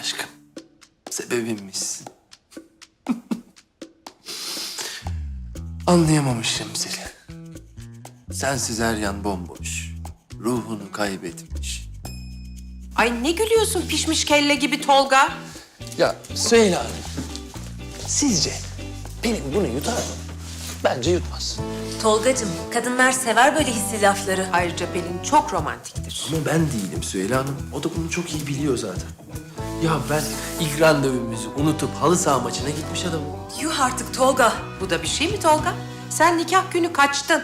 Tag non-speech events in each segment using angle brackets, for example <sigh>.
Aşkım. Sebebimmişsin. <laughs> Anlayamamışım seni. Sensiz her yan bomboş. Ruhunu kaybetmiş. Ay ne gülüyorsun pişmiş kelle gibi Tolga? Ya Süheyla Hanım, sizce Pelin bunu yutar mı? Bence yutmaz. Tolgacığım, kadınlar sever böyle hissi lafları. Ayrıca Pelin çok romantiktir. Ama ben değilim Süheyla Hanım. O da bunu çok iyi biliyor zaten. Ya ben ilk randevumuzu unutup halı saha maçına gitmiş adamım. Yuh artık Tolga. Bu da bir şey mi Tolga? Sen nikah günü kaçtın.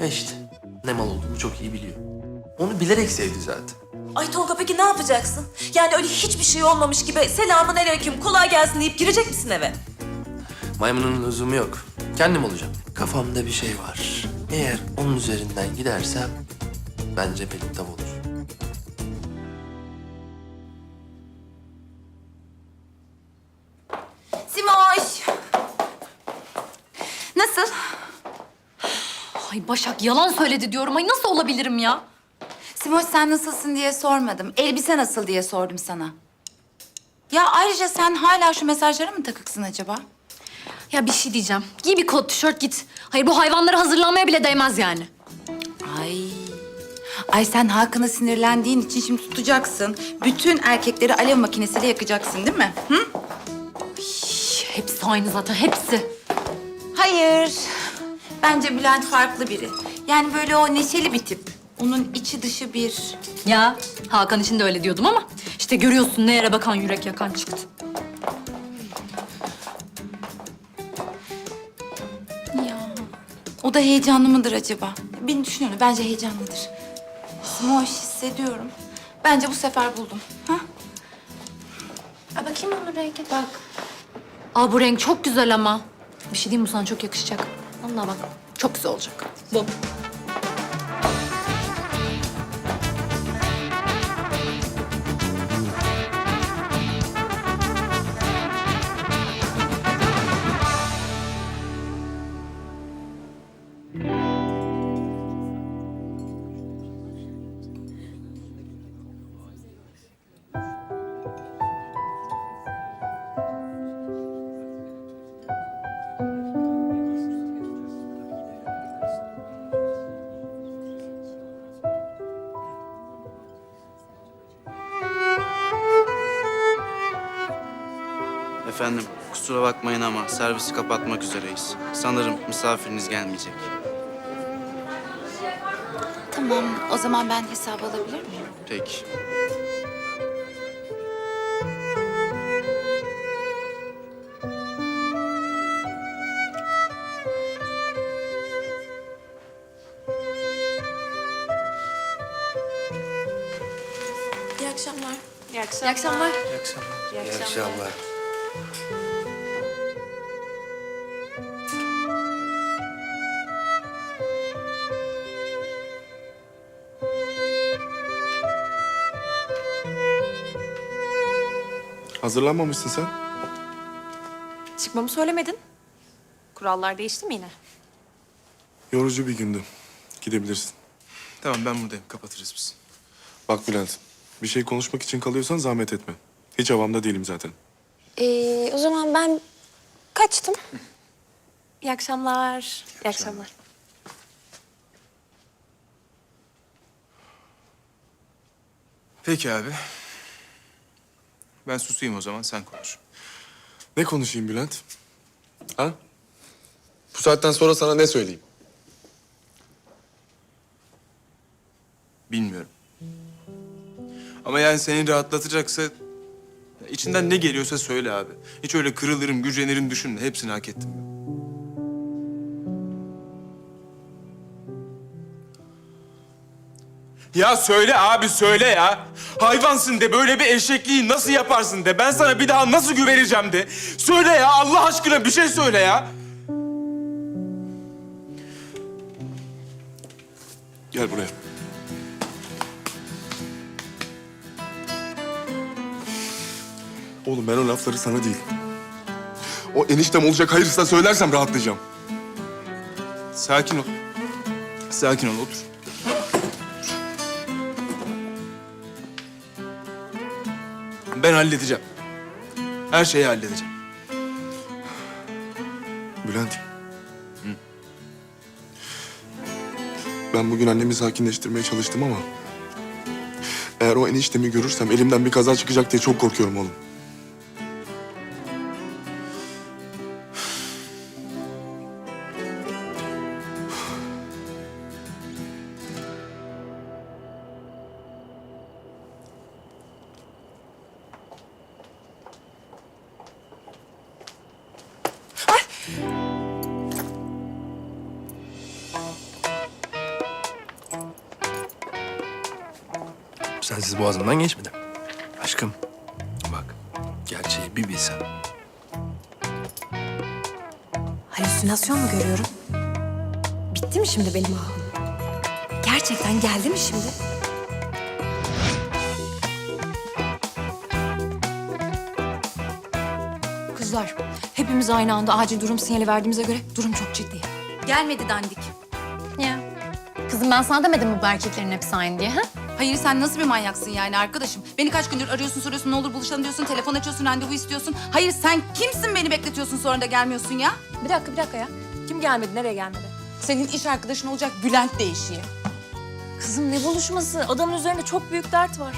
E işte ne mal olduğumu çok iyi biliyor. Onu bilerek sevdi zaten. Ay Tolga peki ne yapacaksın? Yani öyle hiçbir şey olmamış gibi selamun aleyküm kolay gelsin deyip girecek misin eve? Maymunun lüzumu yok. Kendim olacağım. Kafamda bir şey var. Eğer onun üzerinden gidersem bence Pelin tav olur. Ay Başak yalan söyledi diyorum. Ay nasıl olabilirim ya? Simoş sen nasılsın diye sormadım. Elbise nasıl diye sordum sana. Ya ayrıca sen hala şu mesajlara mı takıksın acaba? Ya bir şey diyeceğim. Giy bir kot, tişört git. Hayır bu hayvanlara hazırlanmaya bile değmez yani. Ay. Ay sen Hakan'a sinirlendiğin için şimdi tutacaksın. Bütün erkekleri alev makinesiyle yakacaksın değil mi? Hı? Şş, hepsi aynı zaten hepsi. Hayır. Bence Bülent farklı biri. Yani böyle o neşeli bir tip. Onun içi dışı bir. Ya Hakan için de öyle diyordum ama işte görüyorsun ne yere bakan yürek yakan çıktı. Ya. O da heyecanlı mıdır acaba? Beni düşünüyorum. Bence heyecanlıdır. Simoş hissediyorum. Bence bu sefer buldum. Ha? A bakayım onun rengi. Bak. Aa bu renk çok güzel ama. Bir şey diyeyim mi sana çok yakışacak. Vallahi bak çok güzel olacak. Bu. Efendim, kusura bakmayın ama servisi kapatmak üzereyiz. Sanırım misafiriniz gelmeyecek. Tamam. O zaman ben hesabı alabilir miyim? Peki. İyi akşamlar. İyi akşamlar. İyi akşamlar. Hazırlanmamışsın sen. Çıkmamı söylemedin. Kurallar değişti mi yine? Yorucu bir gündü. Gidebilirsin. Tamam ben buradayım. Kapatırız biz. Bak Bülent, bir şey konuşmak için kalıyorsan zahmet etme. Hiç havamda değilim zaten. Ee, o zaman ben kaçtım. İyi akşamlar. İyi akşamlar. Peki abi. Ben susayım o zaman sen konuş. Ne konuşayım Bülent? Ha? Bu saatten sonra sana ne söyleyeyim? Bilmiyorum. Ama yani seni rahatlatacaksa... içinden ne geliyorsa söyle abi. Hiç öyle kırılırım, gücenirim düşünme. Hepsini hak ettim. Ya söyle abi söyle ya. Hayvansın de böyle bir eşekliği nasıl yaparsın de. Ben sana bir daha nasıl güveneceğim de. Söyle ya Allah aşkına bir şey söyle ya. Gel buraya. Oğlum ben o lafları sana değil. O eniştem olacak hayırsa söylersem rahatlayacağım. Sakin ol. Sakin ol otur. Ben halledeceğim. Her şeyi halledeceğim. Bülent. Ben bugün annemi sakinleştirmeye çalıştım ama... Eğer o eniştemi görürsem elimden bir kaza çıkacak diye çok korkuyorum oğlum. Sensiz boğazımdan geçmedi. Aşkım bak gerçeği bir bilsen. Halüsinasyon mu görüyorum? Bitti mi şimdi benim ahım? Gerçekten geldi mi şimdi? Kızlar, hepimiz aynı anda acil durum sinyali verdiğimize göre durum çok ciddi. Gelmedi dandik. Ya. Kızım ben sana demedim mi bu erkeklerin hepsi aynı diye ha? Hayır sen nasıl bir manyaksın yani arkadaşım? Beni kaç gündür arıyorsun soruyorsun ne olur buluşalım diyorsun. Telefon açıyorsun randevu istiyorsun. Hayır sen kimsin beni bekletiyorsun sonra da gelmiyorsun ya? Bir dakika bir dakika ya. Kim gelmedi nereye gelmedi? Senin iş arkadaşın olacak Bülent değişiyor. Kızım ne buluşması? Adamın üzerinde çok büyük dert var.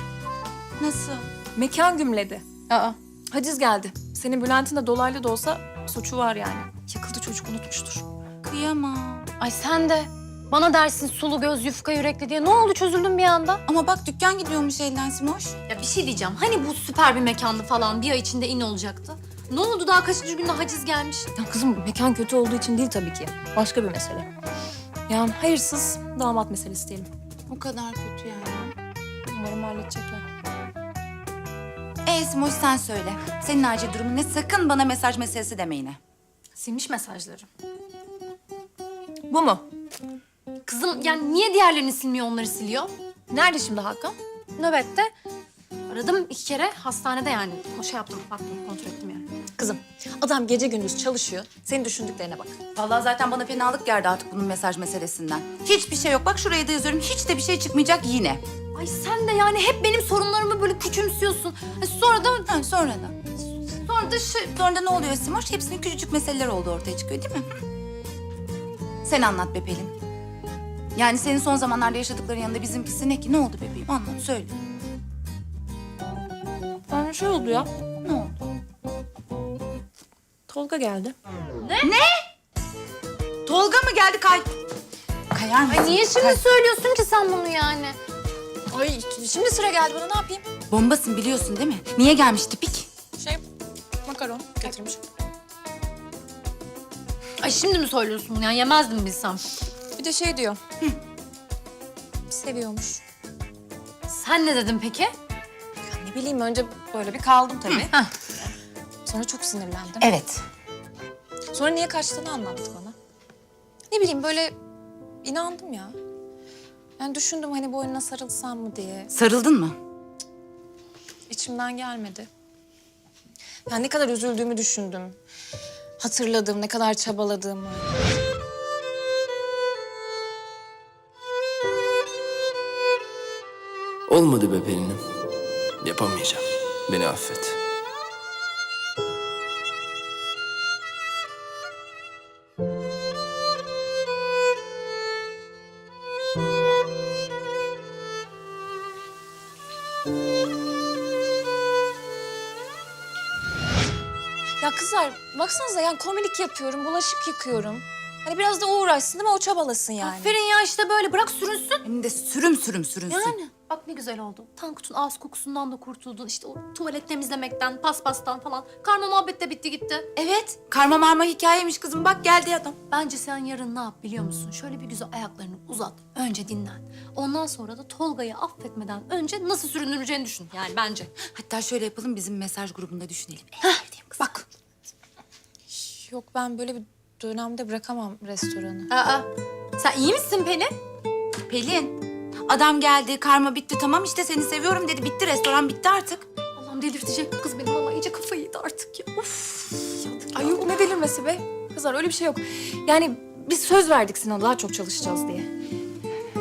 Nasıl? Mekan gümledi. Aa. Haciz geldi. Senin Bülent'in de dolaylı da olsa suçu var yani. Yakıldı çocuk unutmuştur. Kıyamam. Ay sen de. Bana dersin sulu göz yufka yürekli diye. Ne oldu çözüldün bir anda? Ama bak dükkan gidiyormuş elden Simoş. Ya bir şey diyeceğim. Hani bu süper bir mekandı falan. Bir ay içinde in olacaktı. Ne oldu daha kaçıncı günde haciz gelmiş? Ya kızım mekan kötü olduğu için değil tabii ki. Başka bir mesele. Yani hayırsız damat meselesi diyelim. O kadar kötü yani. Umarım halledecekler. Ee Simoş sen söyle. Senin acil durumun ne? Sakın bana mesaj meselesi deme yine. Silmiş mesajları. Bu mu? Kızım yani niye diğerlerini silmiyor onları siliyor? Nerede şimdi Hakan? Nöbette. Aradım iki kere hastanede yani. O şey yaptım, baktım, kontrol ettim yani. Kızım adam gece gündüz çalışıyor. Senin düşündüklerine bak. Vallahi zaten bana fenalık geldi artık bunun mesaj meselesinden. Hiçbir şey yok. Bak şuraya da yazıyorum. Hiç de bir şey çıkmayacak yine. Ay sen de yani hep benim sorunlarımı böyle küçümsüyorsun. Sonra da Ha, sonra da. Sonra da şey, sonra da ne oluyor Simoş? Hepsinin küçücük meseleler oldu ortaya çıkıyor değil mi? Sen anlat be Pelin. Yani senin son zamanlarda yaşadıkların yanında bizimkisi ne ki? Ne oldu bebeğim? Anlat, söyle. Yani şey oldu ya. Ne oldu? Tolga geldi. Tolga mı geldi kay? Kayar mısın? Ay niye şimdi Kay- söylüyorsun ki sen bunu yani? Ay şimdi sıra geldi bana ne yapayım? Bombasın biliyorsun değil mi? Niye gelmiş tipik? Şey makaron getirmiş. Ay şimdi mi söylüyorsun bunu ya? Yemezdim bilsem. Bir de şey diyor. Seviyormuş. Sen ne dedin peki? Ya ne bileyim önce böyle bir kaldım tabii. Heh. Sonra çok sinirlendim. Evet. Sonra niye kaçtığını anlattı bana. Ne bileyim böyle inandım ya. Yani düşündüm hani boynuna sarılsam mı diye. Sarıldın mı? İçimden gelmedi. Yani ne kadar üzüldüğümü düşündüm. Hatırladım ne kadar çabaladığımı. Olmadı be Pelin'im. Yapamayacağım. Beni affet. Ya kızlar baksanıza yani komilik yapıyorum, bulaşık yıkıyorum. Hani biraz da o uğraşsın değil mi? O çabalasın yani. Aferin ya işte böyle bırak sürünsün. Hem de sürüm sürüm sürünsün. Yani bak ne güzel oldu. Tankut'un ağız kokusundan da kurtuldun. İşte o tuvalet temizlemekten, paspastan falan. Karma muhabbet de bitti gitti. Evet. Karma marma hikayeymiş kızım. Bak geldi adam. Bence sen yarın ne yap biliyor musun? Şöyle bir güzel ayaklarını uzat. Önce dinlen. Ondan sonra da Tolga'yı affetmeden önce nasıl süründüreceğini düşün. Yani bence. Hatta şöyle yapalım bizim mesaj grubunda düşünelim. Kız. Bak. Yok ben böyle bir dönemde bırakamam restoranı. Aa, sen iyi misin Pelin? Pelin. Adam geldi, karma bitti. Tamam işte seni seviyorum dedi. Bitti, restoran bitti artık. Allah'ım delirtecek bu kız benim ama iyice kafayı yedi artık ya. Of. Ay ya. yok ne delirmesi be. Kızlar öyle bir şey yok. Yani biz söz verdik Sinan'a daha çok çalışacağız diye.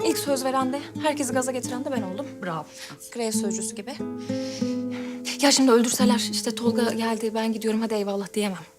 İlk söz veren de, herkesi gaza getiren de ben oldum. Bravo. Grev sözcüsü gibi. Ya şimdi öldürseler işte Tolga geldi ben gidiyorum hadi eyvallah diyemem.